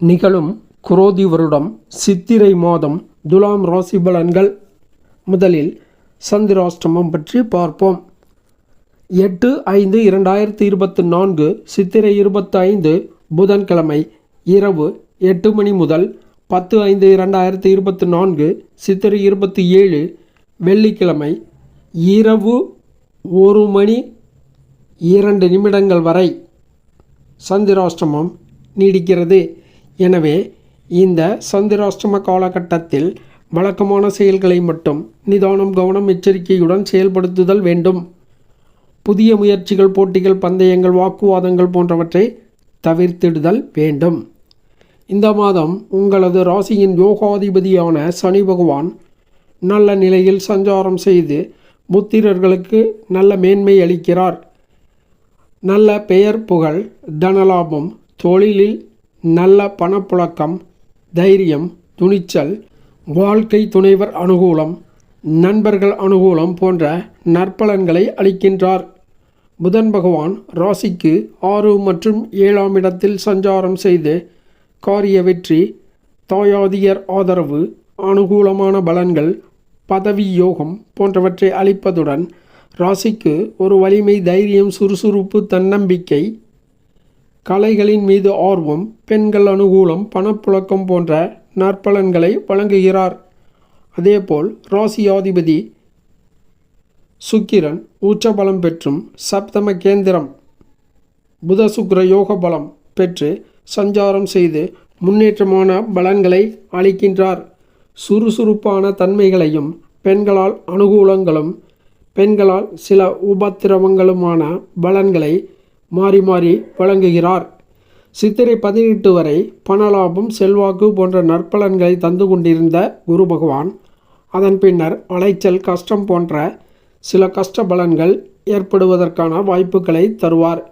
நிகழும் குரோதி வருடம் சித்திரை மாதம் துலாம் ராசி பலன்கள். முதலில் சந்திராஷ்டமம் பற்றி பார்ப்போம். எட்டு ஐந்து இரண்டாயிரத்தி இருபத்தி நான்கு சித்திரை இருபத்தி ஐந்து புதன்கிழமை இரவு எட்டு மணி முதல் பத்து ஐந்து இரண்டாயிரத்தி இருபத்தி நான்கு சித்திரை இருபத்தி ஏழு வெள்ளிக்கிழமை இரவு ஒரு மணி இரண்டு நிமிடங்கள் வரை சந்திராஷ்டமம் நீடிக்கிறது. எனவே இந்த சந்திராஷ்டம காலகட்டத்தில் வழக்கமான செயல்களை மட்டும் நிதானம் கவனம் எச்சரிக்கையுடன் செயல்படுத்துதல் வேண்டும். புதிய முயற்சிகள் போட்டிகள் பந்தயங்கள் வாக்குவாதங்கள் போன்றவற்றை தவிர்த்திடுதல் வேண்டும். இந்த மாதம் உங்களது ராசியின் யோகாதிபதியான சனி பகவான் நல்ல நிலையில் சஞ்சாரம் செய்து புத்திரர்களுக்கு நல்ல மேன்மை அளிக்கிறார். நல்ல பெயர் புகழ் தனலாபம் தொழிலில் நல்ல பணப்புழக்கம் தைரியம் துணிச்சல் வாழ்க்கை துணைவர் அனுகூலம் நண்பர்கள் அனுகூலம் போன்ற நற்பலன்களை அளிக்கின்றார். புதன் பகவான் ராசிக்கு ஆறு மற்றும் ஏழாம் இடத்தில் சஞ்சாரம் செய்து காரிய வெற்றி தாயாதியர் ஆதரவு அனுகூலமான பலன்கள் பதவி யோகம் போன்றவற்றை அளிப்பதுடன் ராசிக்கு ஒரு வலிமை தைரியம் சுறுசுறுப்பு தன்னம்பிக்கை கலைகளின் மீது ஆர்வம் பெண்கள் அனுகூலம் பணப்புழக்கம் போன்ற நற்பலன்களை வழங்குகிறார். அதேபோல் ராசியாதிபதி சுக்கிரன் உச்சபலம் பெற்றும் சப்தம கேந்திரம் புத சுக்கிர யோக பலம் பெற்று சஞ்சாரம் செய்து முன்னேற்றமான பலன்களை அளிக்கின்றார். சுறுசுறுப்பான தன்மைகளையும் பெண்களால் அனுகூலங்களும் பெண்களால் சில உபத்திரவங்களுமான பலன்களை மாறி மாறி வழங்குகிறார். சித்திரை பதினெட்டு வரை பணலாபம் செல்வாக்கு போன்ற நற்பலன்களை தந்து கொண்டிருந்த குரு பகவான் அதன் பின்னர் அலைச்சல் கஷ்டம் போன்ற சில கஷ்ட பலன்கள் ஏற்படுவதற்கான வாய்ப்புகளை தருவார்.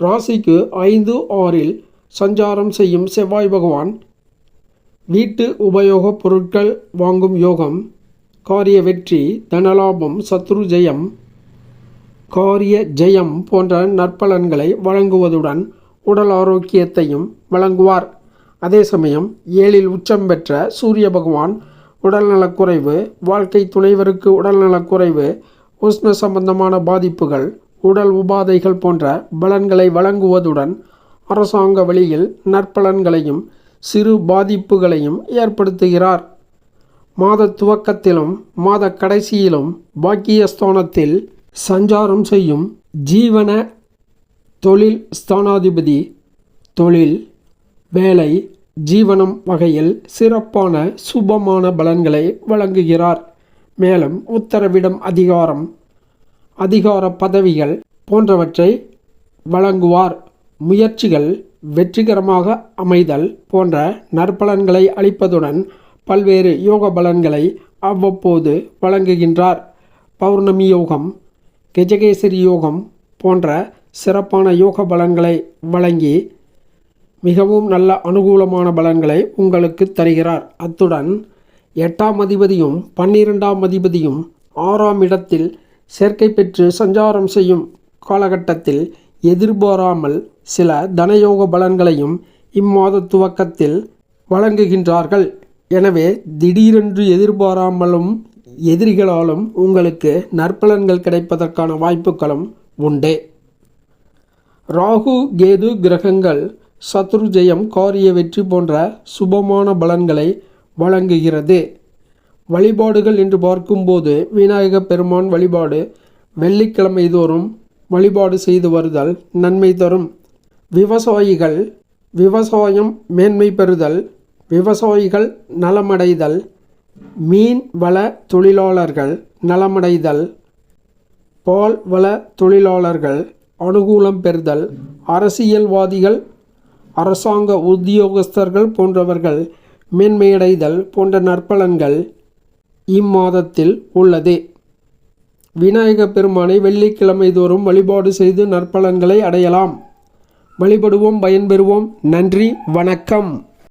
ராசிக்கு ஐந்து ஆறில் சஞ்சாரம் செய்யும் செவ்வாய் பகவான் வீட்டு உபயோகப் பொருட்கள் வாங்கும் யோகம் காரிய வெற்றி தனலாபம் சத்ரு ஜெயம் காரிய ஜெயம் போன்ற நற்பலன்களை வழங்குவதுடன் உடல் ஆரோக்கியத்தையும் வழங்குவார். அதே சமயம் ஏழில் உச்சம் பெற்ற சூரிய பகவான் உடல்நலக்குறைவு வாழ்க்கை துணைவருக்கு உடல்நலக்குறைவு உஷ்ண சம்பந்தமான பாதிப்புகள் உடல் உபாதைகள் போன்ற பலன்களை வழங்குவதுடன் அரசாங்க வழியில் நற்பலன்களையும் சிறு பாதிப்புகளையும் ஏற்படுத்துகிறார். மாத துவக்கத்திலும் மாத கடைசியிலும் பாக்கியஸ்தானத்தில் சஞ்சாரம் செய்யும் ஜீவன தொழில் ஸ்தானாதிபதி தொழில் வேலை ஜீவனம் வகையில் சிறப்பான சுபமான பலன்களை வழங்குகிறார். மேலும் உத்தரவிடம் அதிகாரம் அதிகார பதவிகள் போன்றவற்றை வழங்குவார். முயற்சிகள் வெற்றிகரமாக அமைதல் போன்ற நற்பலன்களை அளிப்பதுடன் பல்வேறு யோக பலன்களை அவ்வப்போது வழங்குகின்றார். பௌர்ணமி யோகம் கெஜகேசரி யோகம் போன்ற சிறப்பான யோக பலன்களை வழங்கி மிகவும் நல்ல அனுகூலமான பலன்களை உங்களுக்கு தருகிறார். அத்துடன் எட்டாம் அதிபதியும் பன்னிரெண்டாம் அதிபதியும் ஆறாம் இடத்தில் சேர்க்கை பெற்று சஞ்சாரம் செய்யும் காலகட்டத்தில் எதிர்பாராமல் சில தனயோக பலன்களையும் இம்மாத துவக்கத்தில் வழங்குகின்றார்கள். எனவே திடீரென்று எதிர்பாராமலும் எதிரிகளாலும் உங்களுக்கு நற்பலன்கள் கிடைப்பதற்கான வாய்ப்புகளும் உண்டு. ராகு கேது கிரகங்கள் சத்ருஜயம் காரிய வெற்றி போன்ற சுபமான பலன்களை வழங்குகிறது. வழிபாடுகள் என்று பார்க்கும்போது விநாயக பெருமான் வழிபாடு வெள்ளிக்கிழமை தோறும் வழிபாடு செய்து வருதல் நன்மை தரும். விவசாயிகள் விவசாயம் மேன்மை பெறுதல் விவசாயிகள் நலமடைதல் மீன் வள தொழிலாளர்கள் நலமடைதல் பால் வள தொழிலாளர்கள் அனுகூலம் பெறுதல் அரசியல்வாதிகள் அரசாங்க உத்தியோகஸ்தர்கள் போன்றவர்கள் மேன்மையடைதல் போன்ற நற்பலன்கள் இம்மாதத்தில் உள்ளது. விநாயக பெருமானை வெள்ளிக்கிழமை தோறும் வழிபாடு செய்து நற்பலன்களை அடையலாம். வழிபடுவோம் பயன்பெறுவோம். நன்றி வணக்கம்.